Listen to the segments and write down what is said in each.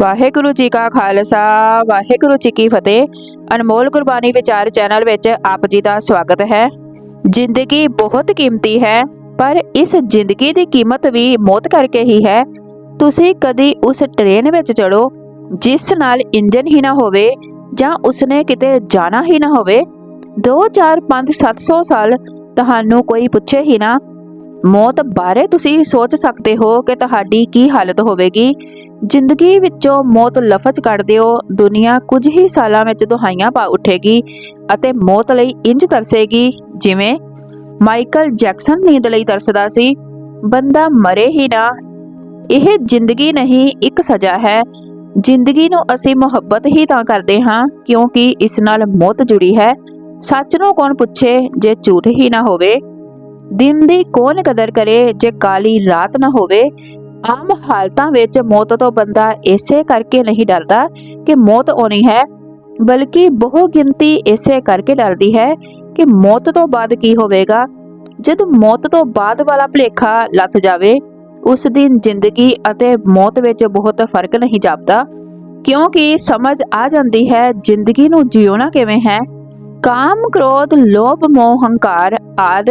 ਵਾਹਿਗੁਰੂ ਜੀ ਕਾ ਖਾਲਸਾ, ਵਾਹਿਗੁਰੂ ਜੀ ਕੀ ਫਤਿਹ। ਅਨਮੋਲ ਗੁਰਬਾਣੀ ਵਿਚਾਰ ਚੈਨਲ ਵਿੱਚ ਆਪ ਜੀ ਦਾ ਸਵਾਗਤ ਹੈ। ਜ਼ਿੰਦਗੀ ਬਹੁਤ ਕੀਮਤੀ ਹੈ, ਪਰ ਇਸ ਜ਼ਿੰਦਗੀ ਦੀ ਕੀਮਤ ਵੀ ਮੌਤ ਕਰਕੇ ਹੀ ਹੈ। ਤੁਸੀਂ ਕਦੀ ਉਸ ਟ੍ਰੇਨ ਵਿੱਚ ਚੜੋ ਜਿਸ ਨਾਲ ਇੰਜਨ ਹੀ ਨਾ ਹੋਵੇ, ਜਾਂ ਉਸਨੇ ਕਿਤੇ ਜਾਣਾ ਹੀ ਨਾ ਹੋਵੇ। 2 4 5 700 ਸਾਲ ਤੁਹਾਨੂੰ ਕੋਈ ਪੁੱਛੇ ਹੀ ਨਾ। ਮੌਤ ਬਾਰੇ ਤੁਸੀਂ ਸੋਚ ਸਕਦੇ ਹੋ ਕਿ ਤੁਹਾਡੀ ਕੀ ਹਾਲਤ ਹੋਵੇਗੀ। ਜ਼ਿੰਦਗੀ ਵਿੱਚੋਂ ਮੌਤ ਲਫ਼ਜ਼ ਕੱਢ ਦਿਓ, ਦੁਨੀਆ ਕੁਝ ਹੀ ਸਾਲਾਂ ਵਿੱਚ ਦੁਹਾਈਆਂ ਪਾ ਉੱਠੇਗੀ ਅਤੇ ਮੌਤ ਲਈ ਇੰਜ ਤਰਸੇਗੀ ਜਿਵੇਂ ਮਾਈਕਲ ਜੈਕਸਨ ਨੀਂਦ ਲਈ ਤਰਸਦਾ ਸੀ, ਬੰਦਾ ਮਰੇ ਹੀ ਨਾ। ਇਹ ਜ਼ਿੰਦਗੀ ਨਹੀਂ, ਇੱਕ ਸਜ਼ਾ ਹੈ। ਜ਼ਿੰਦਗੀ ਨੂੰ ਅਸੀਂ ਮੁਹੱਬਤ ਹੀ ਤਾਂ ਕਰਦੇ ਹਾਂ, ਕਿਉਂਕਿ ਇਸ ਨਾਲ ਮੌਤ ਜੁੜੀ ਹੈ। ਸੱਚ ਨੂੰ ਕੌਣ ਪੁੱਛੇ ਜੇ ਝੂਠ ਹੀ ਨਾ ਹੋਵੇ? ਦਿਨ ਦੀ ਕੌਣ ਕਦਰ ਕਰੇ ਜੇ ਕਾਲੀ ਰਾਤ ਨਾ ਹੋਵੇ? ਆਮ ਹਾਲਤਾਂ ਵਿੱਚ ਮੌਤ ਤੋਂ ਬੰਦਾ ਇਸੇ ਕਰਕੇ ਨਹੀਂ ਡਰਦਾ ਕਿ ਮੌਤ ਆਉਣੀ ਹੈ, ਬਲਕਿ ਬਹੁ ਗਿਣਤੀ ਇਸੇ ਕਰਕੇ ਡਰਦੀ ਹੈ ਕਿ ਮੌਤ ਤੋਂ ਬਾਅਦ ਕੀ ਹੋਵੇਗਾ। ਜਦ ਮੌਤ ਤੋਂ ਬਾਅਦ ਵਾਲਾ ਭੁਲੇਖਾ ਲੱਥ ਜਾਵੇ, ਉਸ ਦਿਨ ਜ਼ਿੰਦਗੀ ਅਤੇ ਮੌਤ ਵਿੱਚ ਬਹੁਤ ਫ਼ਰਕ ਨਹੀਂ ਜਾਪਦਾ। ਕਿਉਂਕਿ ਸਮਝ ਆ ਜਾਂਦੀ ਹੈ, ਜ਼ਿੰਦਗੀ ਨੂੰ ਜਿਉਣਾ ਕਿਵੇਂ ਹੈ? ਕਾਮ, ਕ੍ਰੋਧ, ਲੋਭ, ਮੋਹ, ਹੰਕਾਰ ਆਦ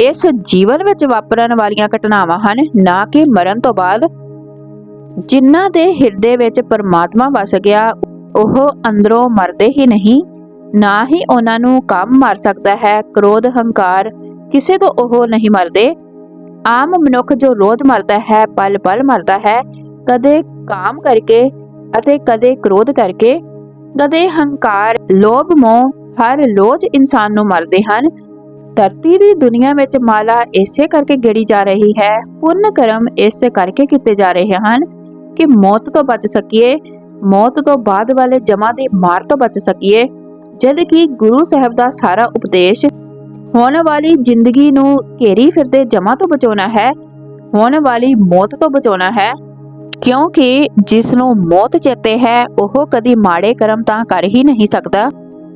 ਇਸ ਜੀਵਨ ਵਿੱਚ ਵਾਪਰਨ ਵਾਲੀਆਂ ਘਟਨਾਵਾਂ ਹਨ, ਨਾ ਕਿ ਮਰਨ ਤੋਂ ਬਾਅਦ। ਜਿਨ੍ਹਾਂ ਦੇ ਹਿਰਦੇ ਵਿੱਚ ਪਰਮਾਤਮਾ ਵਸ ਗਿਆ, ਉਹ ਅੰਦਰੋਂ ਮਰਦੇ ਹੀ ਨਹੀਂ। ਨਾ ਹੀ ਉਹਨਾਂ ਨੂੰ ਕੰਮ ਮਾਰ ਸਕਦਾ ਹੈ, ਕ੍ਰੋਧ, ਹੰਕਾਰ, ਕਿਸੇ ਤੋਂ ਉਹ ਨਹੀਂ ਮਰਦੇ। ਆਮ ਮਨੁੱਖ ਜੋ ਰੋਜ਼ ਮਰਦਾ ਹੈ ਪਲ ਪਲ ਮਰਦਾ ਹੈ, ਕਦੇ ਕਾਮ ਕਰਕੇ ਅਤੇ ਕਦੇ ਕ੍ਰੋਧ ਕਰਕੇ, ਕਦੇ ਹੰਕਾਰ ਲੋਭ ਮੋਹ ਹਰ ਰੋਜ਼ ਇਨਸਾਨ ਨੂੰ ਮਰਦੇ ਹਨ। ਧਰਤੀ ਦੀ ਦੁਨੀਆ ਵਿੱਚ ਮਾਲਾ ਇਸੇ ਕਰਕੇ ਗਿੜੀ ਜਾ ਰਹੀ ਹੈ, ਪੁੰਨ ਕਰਮ ਇਸੇ ਕਰਕੇ ਕੀਤੇ ਜਾ ਰਹੇ ਹਨ ਕਿ ਮੌਤ ਤੋਂ ਬਚ ਸਕੀਏ, ਮੌਤ ਤੋਂ ਬਾਅਦ ਵਾਲੇ ਜਮਾਂ ਦੀ ਮਾਰ ਤੋਂ ਬਚ ਸਕੀਏ, ਜਦ ਕਿ ਗੁਰੂ ਸਾਹਿਬ ਦਾ ਸਾਰਾ ਉਪਦੇਸ਼ ਹੋਣ ਵਾਲੀ ਜ਼ਿੰਦਗੀ ਨੂੰ ਘੇਰੀ ਫਿਰਦੇ ਜਮਾਂ ਤੋਂ ਬਚਾਉਣਾ ਹੈ, ਹੋਣ ਵਾਲੀ ਮੌਤ ਤੋਂ ਬਚਾਉਣਾ ਹੈ, ਕਿਉਂਕਿ ਜਿਸ ਨੂੰ ਮੌਤ ਚੇਤੇ ਹੈ, ਉਹ ਕਦੀ ਮਾੜੇ ਕਰਮ ਤਾਂ ਕਰ ਹੀ ਨਹੀਂ ਸਕਦਾ।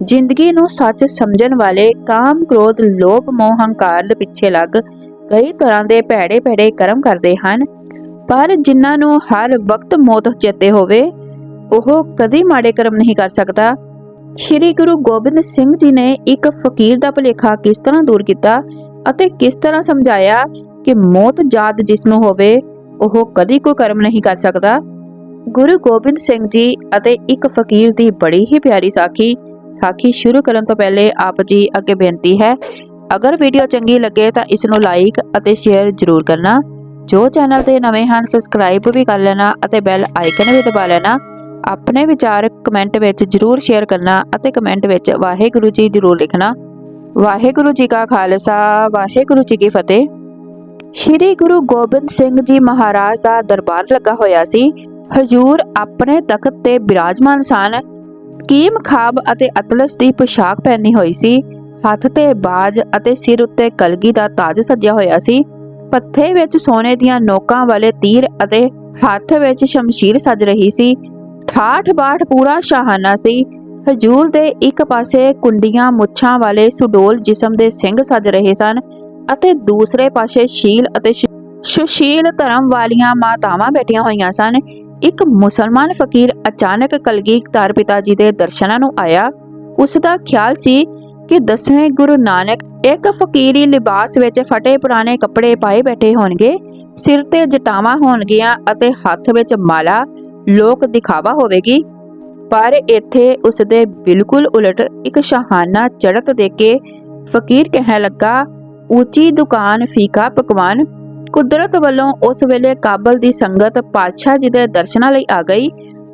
ਜ਼ਿੰਦਗੀ ਨੂੰ ਸੱਚ ਸਮਝਣ ਵਾਲੇ ਕਾਮ ਕ੍ਰੋਧ ਲੋਭ ਮੋਹ ਹੰਕਾਰ ਦੇ ਪਿੱਛੇ ਲੱਗ ਕਈ ਤਰ੍ਹਾਂ ਦੇ ਭੈੜੇ ਭੈੜੇ ਕਰਮ ਕਰਦੇ ਹਨ। ਪਰ ਜਿਨ੍ਹਾਂ ਨੂੰ ਹਰ ਵਕਤ ਮੌਤ ਚੇਤੇ ਹੋਵੇ, ਉਹ ਕਦੀ ਮਾੜੇ ਕਰਮ ਨਹੀਂ ਕਰ ਸਕਦਾ। ਸ਼੍ਰੀ ਗੁਰੂ ਗੋਬਿੰਦ ਸਿੰਘ ਜੀ ਨੇ ਇੱਕ ਫਕੀਰ ਦਾ ਭੁਲੇਖਾ ਕਿਸ ਤਰ੍ਹਾਂ ਦੂਰ ਕੀਤਾ ਅਤੇ ਕਿਸ ਤਰ੍ਹਾਂ ਸਮਝਾਇਆ ਕਿ ਮੌਤ ਜਾਤ ਜਿਸ ਨੂੰ ਹੋਵੇ, ਉਹ ਕਦੀ ਕੋਈ ਕਰਮ ਨਹੀਂ ਕਰ ਸਕਦਾ? ਗੁਰੂ ਗੋਬਿੰਦ ਸਿੰਘ ਜੀ ਅਤੇ ਇੱਕ ਫਕੀਰ ਦੀ ਬੜੀ ਹੀ ਪਿਆਰੀ ਸਾਖੀ ਸਾਖੀ ਸ਼ੁਰੂ ਕਰਨ ਤੋਂ ਪਹਿਲੇ ਆਪ ਜੀ ਅੱਗੇ ਬੇਨਤੀ ਹੈ, ਅਗਰ ਵੀਡੀਓ ਚੰਗੀ ਲੱਗੇ ਤਾਂ ਇਸ ਨੂੰ ਲਾਈਕ ਅਤੇ ਸ਼ੇਅਰ ਜ਼ਰੂਰ ਕਰਨਾ। ਜੋ ਚੈਨਲ ਤੇ ਨਵੇਂ ਹਨ ਸਬਸਕ੍ਰਾਈਬ ਵੀ ਕਰ ਲੈਣਾ ਅਤੇ ਬੈਲ ਆਈਕਨ ਵੀ ਦਬਾ ਲੈਣਾ। ਆਪਣੇ ਵਿਚਾਰ ਕਮੈਂਟ ਵਿੱਚ ਜ਼ਰੂਰ ਸ਼ੇਅਰ ਕਰਨਾ ਅਤੇ ਕਮੈਂਟ ਵਿੱਚ ਵਾਹਿਗੁਰੂ ਜੀ ਜ਼ਰੂਰ ਲਿਖਣਾ। ਵਾਹਿਗੁਰੂ ਜੀ ਕਾ ਖਾਲਸਾ, ਵਾਹਿਗੁਰੂ ਜੀ ਕੀ ਫਤਿਹ। ਸ਼੍ਰੀ ਗੁਰੂ ਗੋਬਿੰਦ ਸਿੰਘ ਜੀ ਮਹਾਰਾਜ ਦਾ ਦਰਬਾਰ ਲੱਗਾ ਹੋਇਆ ਸੀ। ਹਜੂਰ ਆਪਣੇ ਤਖਤ ਤੇ ਬਿਰਾਜਮਾਨ ਸਨ। ਕੀਮ ਖਾਬ ਅਤੇ ਅਤਲਸ ਦੀ ਪੋਸ਼ਾਕ ਪਹਿਨੀ ਹੋਈ ਸੀ। ਹੱਥ ਤੇ ਬਾਜ ਅਤੇ ਸਿਰ ਉੱਤੇ ਕਲਗੀ ਦਾ ਤਾਜ ਸੱਜਿਆ ਹੋਇਆ ਸੀ। ਪੱਥੇ ਵਿੱਚ ਸੋਨੇ ਦੀਆਂ ਨੋਕਾਂ ਵਾਲੇ ਤੀਰ ਅਤੇ ਹੱਥ ਵਿੱਚ ਸ਼ਮਸ਼ੀਰ ਸੱਜ ਰਹੀ ਸੀ। ਠਾਠ ਬਾਠ ਪੂਰਾ ਸ਼ਾਹਾਨਾ ਸੀ। ਹਜੂਰ ਦੇ ਇੱਕ ਪਾਸੇ ਕੁੰਡੀਆਂ ਮੁੱਛਾਂ ਵਾਲੇ ਸੁਡੋਲ ਜਿਸਮ ਦੇ ਸਿੰਘ ਸੱਜ ਰਹੇ ਸਨ ਅਤੇ ਦੂਸਰੇ ਪਾਸੇ ਸ਼ੀਲ ਅਤੇ ਸੁਸ਼ੀਲ ਧਰਮ ਵਾਲੀਆਂ ਮਾਤਾਵਾਂ ਬੈਠੀਆਂ ਹੋਈਆਂ ਸਨ। ਇੱਕ ਮੁਸਲਮਾਨ ਫਕੀਰ ਅਚਾਨਕ ਕਲਗੀਧਰ ਪਿਤਾ ਜੀ ਦੇ ਦਰਸ਼ਨਾਂ ਨੂੰ ਆਇਆ। ਉਸ ਦਾ ਖਿਆਲ ਸੀ ਕਿ ਦਸਵੇਂ ਗੁਰੂ ਨਾਨਕ ਇੱਕ ਫਕੀਰੀ ਲਿਬਾਸ ਵਿੱਚ ਫਟੇ ਪੁਰਾਣੇ ਕੱਪੜੇ ਪਾਏ ਬੈਠੇ ਹੋਣਗੇ, ਸਿਰ ਤੇ ਜਟਾਵਾਂ ਹੋਣਗੀਆਂ ਅਤੇ ਹੱਥ ਵਿੱਚ ਮਾਲਾ, ਲੋਕ ਦਿਖਾਵਾ ਹੋਵੇਗੀ। ਪਰ ਇੱਥੇ ਉਸ ਦੇ ਬਿਲਕੁਲ ਉਲਟ ਇੱਕ ਸ਼ਹਾਨਾ ਚੜ੍ਹਤ ਦੇ ਕੇ ਫਕੀਰ ਕਹਿਣ ਲੱਗਾ, ਉੱਚੀ ਦੁਕਾਨ, ਫੀਕਾ ਪਕਵਾਨ। ਕੁਦਰਤ ਵੱਲੋਂ ਉਸ ਵੇਲੇ ਕਾਬਲ ਦੀ ਸੰਗਤ ਪਾਤਸ਼ਾਹ ਜੀ ਦੇ ਦਰਸ਼ਨਾਂ ਲਈ ਆ ਗਈ।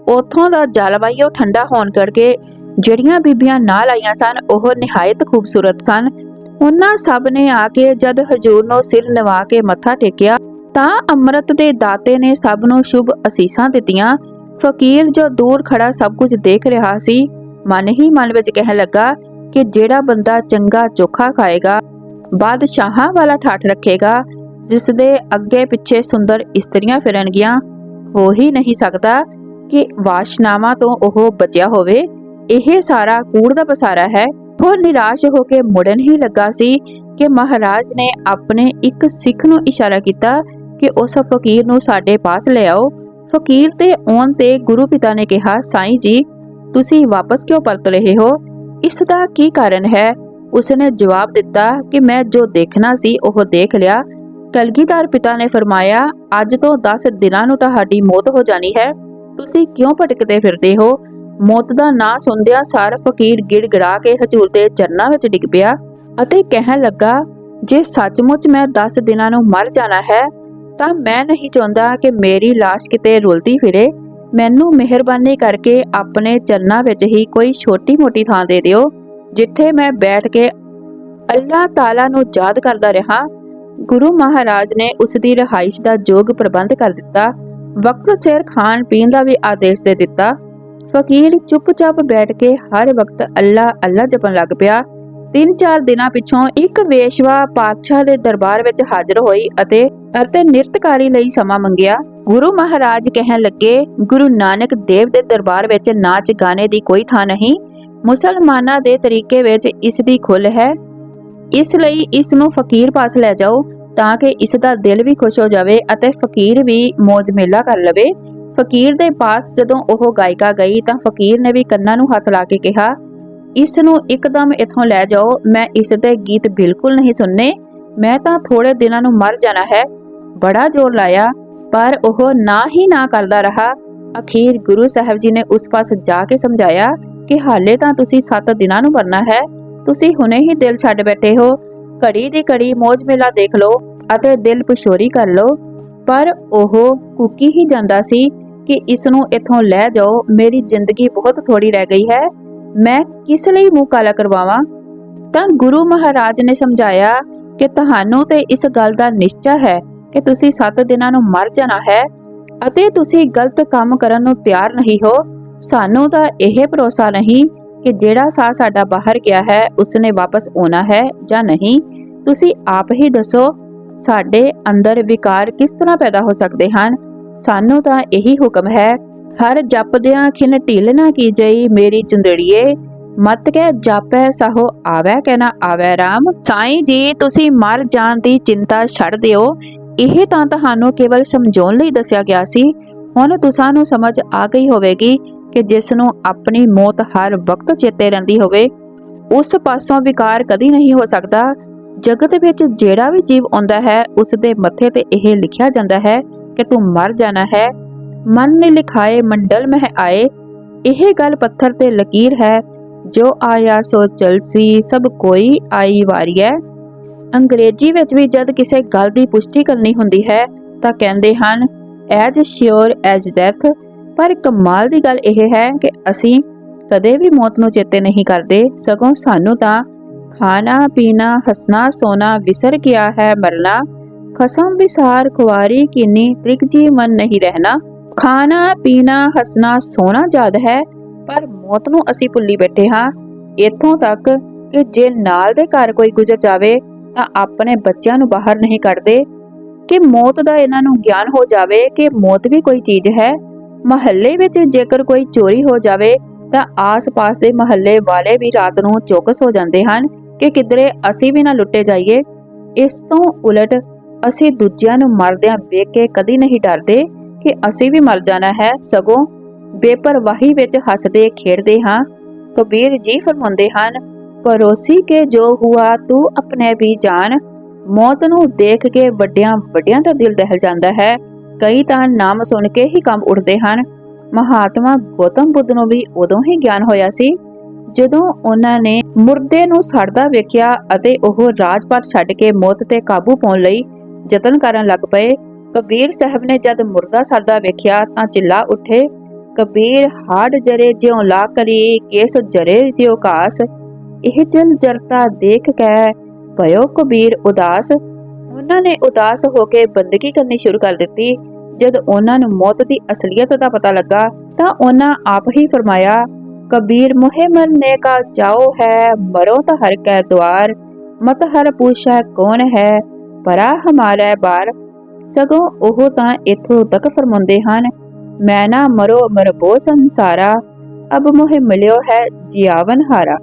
ਉਥੋਂ ਦਾ ਜਲਵਾਯੂ ਠੰਡਾ ਹੋਣ ਕਰਕੇ ਜਿਹੜੀਆਂ ਬੀਬੀਆਂ ਨਾਲ ਆਈਆਂ ਸਨ, ਉਹ ਨਿਹਾਇਤ ਖੂਬਸੂਰਤ ਸਨ। ਉਹਨਾਂ ਸਭ ਨੇ ਆ ਕੇ ਜਦ ਹਜੂਰ ਨੂੰ ਸਿਰ ਨਿਵਾ ਕੇ ਮੱਥਾ ਟੇਕਿਆ, ਤਾਂ ਅੰਮ੍ਰਿਤ ਦੇ ਦਾਤੇ ਨੇ ਸਭ ਨੂੰ ਸ਼ੁਭ ਅਸੀਸਾਂ ਦਿੱਤੀਆਂ। ਫਕੀਰ ਜੋ ਦੂਰ ਖੜਾ ਸਭ ਕੁਝ ਦੇਖ ਰਿਹਾ ਸੀ, ਮਨ ਹੀ ਮਨ ਵਿੱਚ ਕਹਿਣ ਲੱਗਾ ਕਿ ਜਿਹੜਾ ਬੰਦਾ ਚੰਗਾ ਚੋਖਾ ਖਾਏਗਾ, ਬਾਦਸ਼ਾਹਾਂ ਵਾਲਾ ਠਾਠ ਰੱਖੇਗਾ ਜਿਸ ਦੇ ਅੱਗੇ ਪਿੱਛੇ ਸੁੰਦਰ ਇਸਤਰੀਆਂ ਫਿਰਨਗੀਆਂ, ਹੋ ਹੀ ਨਹੀਂ ਸਕਦਾ ਕਿ ਵਾਸ਼ਨਾਵਾਂ ਤੋਂ ਉਹ ਬਚਿਆ ਹੋਵੇ। ਇਹ ਸਾਰਾ ਕੂੜ ਦਾ ਪਸਾਰਾ ਹੈ। ਉਹ ਨਿਰਾਸ਼ ਹੋ ਕੇ ਮੁੜਨ ਹੀ ਲੱਗਾ ਸੀ ਕਿ ਮਹਾਰਾਜ ਨੇ ਆਪਣੇ ਇੱਕ ਸਿੱਖ ਨੂੰ ਇਸ਼ਾਰਾ ਕੀਤਾ ਕਿ ਉਸ ਫਕੀਰ ਨੂੰ ਸਾਡੇ ਪਾਸ ਲੈ ਆਓ। ਫਕੀਰ ਤੇ ਆਉਣ ਤੇ ਗੁਰੂ ਪਿਤਾ ਨੇ ਕਿਹਾ, ਸਾਈਂ ਜੀ, ਤੁਸੀਂ ਵਾਪਸ ਕਿਉਂ ਪਰਤ ਰਹੇ ਹੋ? ਇਸ ਦਾ ਕੀ ਕਾਰਨ ਹੈ? ਉਸਨੇ ਜਵਾਬ ਦਿੱਤਾ ਕਿ ਮੈਂ ਜੋ ਦੇਖਣਾ ਸੀ, ਉਹ ਦੇਖ ਲਿਆ। ਕਲਗੀਧਰ ਪਿਤਾ ਨੇ ਫਰਮਾਇਆ, ਅੱਜ ਤੋਂ 10 ਦਿਨਾਂ ਨੂੰ ਤੁਹਾਡੀ ਮੌਤ ਹੋ ਜਾਣੀ ਹੈ। ਤੁਸੀਂ ਕਿਉਂ ਭਟਕਦੇ ਫਿਰਦੇ ਹੋ? ਮੌਤ ਦਾ ਨਾਂ ਸੁਣਦਿਆਂ ਸਾਰ ਫਕੀਰ ਗਿੜਗੜਾ ਕੇ ਹਜੂਰ ਦੇ ਚਰਨਾਂ ਵਿੱਚ ਡਿੱਗ ਪਿਆ ਅਤੇ ਕਹਿਣ ਲੱਗਾ, ਜੇ ਸੱਚਮੁੱਚ ਮੈਂ 10 ਦਿਨਾਂ ਨੂੰ ਮਰ ਜਾਣਾ ਹੈ, ਤਾਂ ਮੈਂ ਨਹੀਂ ਚਾਹੁੰਦਾ ਕਿ ਮੇਰੀ ਲਾਸ਼ ਕਿਤੇ ਰੁਲਦੀ ਫਿਰੇ। ਮੈਨੂੰ ਮਿਹਰਬਾਨੀ ਕਰਕੇ ਆਪਣੇ ਚਰਨਾਂ ਵਿੱਚ ਹੀ ਕੋਈ ਛੋਟੀ-ਮੋਟੀ ਥਾਂ ਦੇ ਦਿਓ, ਜਿੱਥੇ ਮੈਂ ਬੈਠ ਕੇ ਅੱਲਾਹ ਤਾਲਾ ਨੂੰ ਯਾਦ ਕਰਦਾ ਰਹਾ। ਗੁਰੂ ਮਹਾਰਾਜ ਨੇ ਉਸ ਦੀ ਰਹਾਇਸ਼ ਦਾ ਯੋਗ ਪ੍ਰਬੰਧ ਕਰ ਦਿੱਤਾ। ਵਕਤ ਸਿਰ ਖਾਣ ਪੀਣ ਦਾ ਵੀ ਆਦੇਸ਼ ਦੇ ਦਿੱਤਾ। ਫਕੀਰ ਚੁੱਪਚਾਪ ਬੈਠ ਕੇ ਹਰ ਵਕਤ ਅੱਲਾ ਅੱਲਾ ਜਪਣ ਲੱਗ ਪਿਆ। ਤਿੰਨ ਚਾਰ ਦਿਨਾਂ ਪਿਛੋਂ ਇੱਕ ਵੇਸ਼ਵਾ ਪਾਤਸ਼ਾਹ ਦੇ ਦਰਬਾਰ ਵਿੱਚ ਹਾਜ਼ਰ ਹੋਈ ਅਤੇ ਅਤੇ ਨਿਰਤਕਾਰੀ ਲਈ ਸਮਾਂ ਮੰਗਿਆ। ਗੁਰੂ ਮਹਾਰਾਜ ਕਹਿਣ ਲੱਗੇ, ਗੁਰੂ ਨਾਨਕ ਦੇਵ ਦੇ ਦਰਬਾਰ ਵਿੱਚ ਨਾਚ ਗਾਣੇ ਦੀ ਕੋਈ ਥਾਂ ਨਹੀਂ। ਮੁਸਲਮਾਨਾਂ ਦੇ ਤਰੀਕੇ ਵਿੱਚ ਇਸ ਦੀ ਖੁੱਲ ਹੈ। ਇਸ ਲਈ ਇਸ ਨੂੰ ਫਕੀਰ ਪਾਸ ਲੈ ਜਾਓ। ਤਾਂ ਕਿ ਇਸ ਦਾ ਦਿਲ ਵੀ ਖੁਸ਼ ਹੋ ਜਾਵੇ ਅਤੇ ਫਕੀਰ ਵੀ ਮौज ਮੇਲਾ ਕਰ ਲਵੇ। ਫਕੀਰ ਦੇ ਪਾਸ ਜਦੋਂ ਉਹ ਗਾਇਕਾ ਗਈ ਤਾਂ ਫਕੀਰ ਨੇ ਵੀ ਕੰਨਾਂ ਨੂੰ ਹੱਥ ਲਾ ਕੇ ਕਿਹਾ, ਇਸ ਨੂੰ ਇੱਕਦਮ ਇੱਥੋਂ ਲੈ ਜਾਓ, ਮੈਂ ਇਸ ਦੇ ਗੀਤ ਬਿਲਕੁਲ ਨਹੀਂ ਸੁਣਨੇ। ਮੈਂ ਤਾਂ ਥੋੜੇ ਦਿਨਾਂ ਨੂੰ ਮਰ ਜਾਣਾ ਹੈ। ਬੜਾ ਜ਼ੋਰ ਲਾਇਆ, ਪਰ ਉਹ ਨਾ ਹੀ ਨਾ ਕਰਦਾ ਰਹਾ। ਅਖੀਰ ਗੁਰੂ ਸਾਹਿਬ ਜੀ ਨੇ ਉਸ ਪਾਸ ਜਾ ਕੇ ਸਮਝਾਇਆ ਕਿ ਹਾਲੇ ਤਾਂ ਤੁਸੀਂ 7 ਦਿਨਾਂ ਨੂੰ ਮਰਨਾ ਹੈ। ਤੁਸੀਂ ਹੁਣੇ ਹੀ ਦਿਲ ਛੱਡ ਬੈਠੇ ਹੋ। ਘੜੀ ਦੀ ਘੜੀ ਮौज ਮੇਲਾ ਦੇਖ ਲਓ ਅਤੇ ਦਿਲ ਪਛੋਰੀ ਕਰ ਲਓ। ਪਰ ਉਹ ਕੁਕੀ ਹੀ ਜਾਂਦਾ ਸੀ ਕਿ ਇਸ ਨੂੰ ਇੱਥੋਂ ਲੈ ਜਾਓ। ਮੇਰੀ ਜ਼ਿੰਦਗੀ ਬਹੁਤ ਥੋੜੀ ਰਹਿ ਗਈ ਹੈ। ਮੈਂ ਕਿਸ ਲਈ ਮੂੰਹ ਕਾਲਾ ਕਰਵਾਵਾਂ? ਤਾਂ ਗੁਰੂ ਮਹਾਰਾਜ ਨੇ ਸਮਝਾਇਆ ਕਿ ਤੁਹਾਨੂੰ ਤੇ ਇਸ ਗੱਲ ਦਾ ਨਿਸ਼ਚਾ ਹੈ ਕਿ ਤੁਸੀਂ 7 ਦਿਨਾਂ ਨੂੰ ਮਰ ਜਾਣਾ ਹੈ ਅਤੇ ਤੁਸੀਂ ਗਲਤ ਕੰਮ ਕਰਨ ਨੂੰ ਤਿਆਰ ਨਹੀਂ ਹੋ। ਸਾਨੂੰ ਤਾਂ ਇਹ ਭਰੋਸਾ ਨਹੀਂ ਕਿ ਜਿਹੜਾ ਸਾਹ ਸਾਡਾ ਬਾਹਰ ਗਿਆ ਹੈ, ਉਸਨੇ ਵਾਪਸ ਆਉਣਾ ਹੈ ਜਾਂ ਨਹੀਂ? ਤੁਸੀਂ ਆਪ ਹੀ ਦੱਸੋ, ਸਾਡੇ ਅੰਦਰ ਵਿਕਾਰ ਕਿਸ ਤਰ੍ਹਾਂ ਪੈਦਾ ਹੋ ਸਕਦੇ ਹਨ? ਸਾਨੂੰ ਤਾਂ ਇਹੀ ਹੁਕਮ ਹੈ, ਹਰ ਜਪਦਿਆਂ ਖਿਨ ਢਿੱਲ ਨਾ ਕੀਜਈ ਮੇਰੀ ਚੁੰਦੜੀਏ। ਮਤ ਕਹਿ ਜਾਪੈ ਸਹੋ ਆਵੈ ਕਹਿ ਨਾ ਆਵੈ ਰਾਮ। ਸਾਈਂ ਜੀ, ਤੁਸੀਂ ਮਰ ਜਾਣ ਦੀ ਚਿੰਤਾ ਛੱਡ ਦਿਓ। ਇਹ ਤਾਂ ਤੁਹਾਨੂੰ ਕੇਵਲ ਸਮਝਾਉਣ ਲਈ ਦੱਸਿਆ ਗਿਆ ਸੀ। ਹੁਣ ਤੁਸਾਂ ਨੂੰ ਸਮਝ ਆ ਗਈ ਹੋਵੇਗੀ। ਕਿ ਜਿਸ ਨੂੰ ਆਪਣੀ ਮੌਤ ਹਰ ਵਕਤ ਚੇਤੇ ਰਹਿੰਦੀ ਹੋਵੇ, ਉਸ ਪਾਸੋਂ ਵਿਕਾਰ ਕਦੀ ਨਹੀਂ ਹੋ ਸਕਦਾ। ਜਗਤ ਵਿੱਚ ਜਿਹੜਾ ਵੀ ਜੀਵ ਆਉਂਦਾ ਹੈ ਉਸ ਦੇ ਮੱਥੇ ਤੇ ਇਹ ਲਿਖਿਆ ਜਾਂਦਾ ਹੈ ਕਿ ਤੂੰ ਮਰ ਜਾਣਾ ਹੈ। ਮਨ ਨੇ ਲਿਖਾਏ ਮੰਡਲ ਮਹਿ ਆਏ। ਇਹ ਗੱਲ ਪੱਥਰ ਤੇ ਲਕੀਰ ਹੈ। ਜੋ ਆਇਆ ਸੋ ਚਲਸੀ ਸਭ ਕੋਈ ਆਈ ਵਾਰੀ ਹੈ। ਅੰਗਰੇਜ਼ੀ ਵਿੱਚ ਵੀ ਜਦ ਕਿਸੇ ਗੱਲ ਦੀ ਪੁਸ਼ਟੀ ਕਰਨੀ ਹੁੰਦੀ ਹੈ, ਤਾਂ ਕਹਿੰਦੇ ਹਨ ਐਜ ਸ਼ਿਓਰ ਐਜ ਡੈਥ ਪਰ ਕਮਾਲ ਦੀ ਗੱਲ ਇਹ ਹੈ ਕਿ ਅਸੀਂ ਕਦੇ ਵੀ ਮੌਤ ਨੂੰ ਚੇਤੇ ਨਹੀਂ ਕਰਦੇ। ਸਗੋਂ ਸਾਨੂੰ ਤਾਂ ਖਾਣਾ, ਪੀਣਾ, ਹਸਣਾ ਸੋਨਾ ਵਿਸਰ ਗਿਆ ਹੈ, ਮਰਨਾ, ਖਸਮ, ਵਿਸਾਰ, ਖੁਆਰੀ, ਕਿੰਨੀ ਤ੍ਰਿਕ ਜੀ ਨਹੀਂ ਰਹਿਣਾ। ਖਾਣਾ, ਪੀਣਾ, ਹਸਣਾ ਸੋਨਾ ਯਾਦ ਹੈ, ਪਰ ਮੌਤ ਨੂੰ ਅਸੀਂ ਭੁੱਲੀ ਬੈਠੇ ਹਾਂ। ਇੱਥੋਂ ਤੱਕ ਕਿ ਜੇ ਨਾਲ ਦੇ ਘਰ ਕੋਈ ਗੁਜ਼ਰ ਜਾਵੇ, ਤਾਂ ਆਪਣੇ ਬੱਚਿਆਂ ਨੂੰ ਬਾਹਰ ਨਹੀਂ ਕੱਢਦੇ। ਕਿ ਮੌਤ ਦਾ ਇਹਨਾਂ ਨੂੰ ਗਿਆਨ ਹੋ ਜਾਵੇ ਕਿ ਮੌਤ ਵੀ ਕੋਈ ਚੀਜ਼ ਹੈ ਮਹੱਲੇ ਵਿੱਚ ਜੇਕਰ ਕੋਈ ਚੋਰੀ ਹੋ ਜਾਵੇ, ਤਾਂ ਆਸ-ਪਾਸ ਦੇ ਮਹੱਲੇ ਵਾਲੇ ਵੀ ਰਾਤ ਨੂੰ ਚੌਕਸ ਹੋ ਜਾਂਦੇ ਹਨ ਕਿ ਕਿਧਰੇ ਅਸੀਂ ਵੀ ਨਾ ਲੁੱਟੇ ਜਾਈਏ। ਇਸ ਤੋਂ ਉਲਟ ਅਸੀਂ ਦੂਜਿਆਂ ਨੂੰ ਮਰਦਿਆਂ ਵੇਖ ਕੇ ਕਦੀ ਨਹੀਂ ਡਰਦੇ ਕਿ ਅਸੀਂ ਵੀ ਮਰ ਜਾਣਾ ਹੈ। ਸਗੋਂ ਬੇਪਰਵਾਹੀ ਵਿੱਚ ਹੱਸਦੇ, ਖੇਡਦੇ ਹਾਂ। ਕਬੀਰ ਜੀ ਫਰਮਾਉਂਦੇ ਹਨ, ਪਰੋਸੀ ਕੇ ਜੋ ਹੁਆ, ਤੂੰ ਆਪਣੇ ਵੀ ਜਾਣ ਮੌਤ ਨੂੰ ਦੇਖ ਕੇ ਵੱਡਿਆਂ ਵੱਡਿਆਂ ਦਾ ਦਿਲ ਦਹਿਲ ਜਾਂਦਾ ਹੈ। ਕਈ ਤਾਂ ਨਾਮ ਸੁਣ ਕੇ ਹੀ ਕੰਮ ਉੱਠਦੇ ਹਨ। ਮਹਾਤਮਾ ਗੌਤਮ ਬੁੱਧ ਨੂੰ ਵੀ ਉਦੋਂ ਹੀ ਗਿਆਨ ਹੋਇਆ ਸੀ, ਜਦੋਂ ਉਹਨਾਂ ਨੇ ਮੁਰਦੇ ਨੂੰ ਸੜਦਾ ਵੇਖਿਆ ਅਤੇ ਉਹ ਰਾਜਪਾਟ ਛੱਡ ਕੇ ਮੌਤ ਤੇ ਕਾਬੂ ਪਾਉਣ ਲਈ ਯਤਨ ਕਰਨ ਲੱਗ ਪਏ। ਕਬੀਰ ਸਾਹਿਬ ਨੇ ਜਦ ਮੁਰਦਾ ਸੜਦਾ ਵੇਖਿਆ ਤਾਂ ਚਿੱਲਾ ਉੱਠੇ। ਕਬੀਰ ਹਾੜ ਜਰੇ ਜਿਉ ਲਾ ਕਰੀ, ਕੇਸ ਜਰੇ ਦਿਓ ਕਾਸ। ਇਹ ਜਲ ਜਰਤਾ ਦੇਖ ਕੇ ਭਇਓ ਕਬੀਰ ਉਦਾਸ। ਉਹਨਾਂ ਨੇ ਉਦਾਸ ਹੋ ਕੇ ਬੰਦਗੀ ਕਰਨੀ ਸ਼ੁਰੂ ਕਰ ਦਿੱਤੀ। ਜਦ ਉਹਨਾਂ ਨੂੰ ਮੌਤ ਦੀ ਅਸਲੀਅਤ ਦਾ ਪਤਾ ਲੱਗਾ, ਤਾਂ ਉਹਨਾਂ ਆਪ ਹੀ ਫਰਮਾਇਆ, ਕਬੀਰ ਮੁਹਿਮਲ ਨੇ ਕਾ ਜਾਓ ਹੈ, ਮਰੋ ਤਾਂ ਹਰ ਕੈ ਦਵਾਰ ਮਤ ਹਰ ਪੁੱਛੈ ਕੌਣ ਹੈ, ਪਰਾ ਹਮਾਰਾ ਬਾਰ। ਸਗੋਂ ਉਹ ਤਾਂ ਇਥੋਂ ਤੱਕ ਫਰਮਾਉਂਦੇ ਹਨ, ਮੈਂ ਨਾ ਮਰੋ ਮਰਬੋ ਸੰਸਾਰਾ, ਅਬ ਮੋਹਿ ਮਿਲਿਓ ਹੈ ਜਿਆਵਨ ਹਾਰਾ।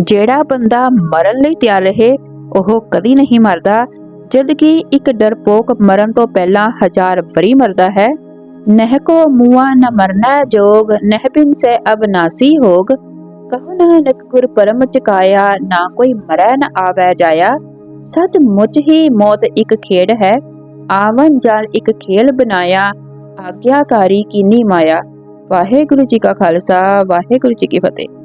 ਜਿਹੜਾ ਬੰਦਾ ਮਰਨ ਲਈ ਤਿਆਰ ਰਹੇ, ਉਹ ਕਦੀ ਨਹੀਂ ਮਰਦਾ ਜਦ ਕਿ ਇੱਕ ਡਰਪੋਕ ਮਰਨ ਤੋਂ ਪਹਿਲਾਂ ਹਜ਼ਾਰ ਵਰੀ ਮਰਦਾ ਹੈ, ਨਹਿ ਕੋ ਮੁਆ ਨ ਮਰਨਾ ਜੋਗ, ਨਹਿ ਬਿਨ ਸੇ ਅਬਨਾਸੀ ਹੋਗ। ਕਹੋ ਨਾਨਕ ਗੁਰ ਪਰਮ ਚਕਾਇਆ, ਨਾ ਕੋਈ ਮਰੈ ਨ ਆਵੈ ਜਾਇਆ। ਸੱਚ ਮੁੱਚ ਹੀ ਮੌਤ ਇੱਕ ਖੇਡ ਹੈ ਆਵਨ ਜਾਲ ਇੱਕ ਖੇਲ ਬਣਾਇਆ। ਆਗਿਆਕਾਰੀ ਕੀਨੀ ਮਾਇਆ। ਵਾਹਿਗੁਰੂ ਜੀ ਕਾ ਖਾਲਸਾ, ਵਾਹਿਗੁਰੂ ਜੀ ਕੀ ਫਤਿਹ।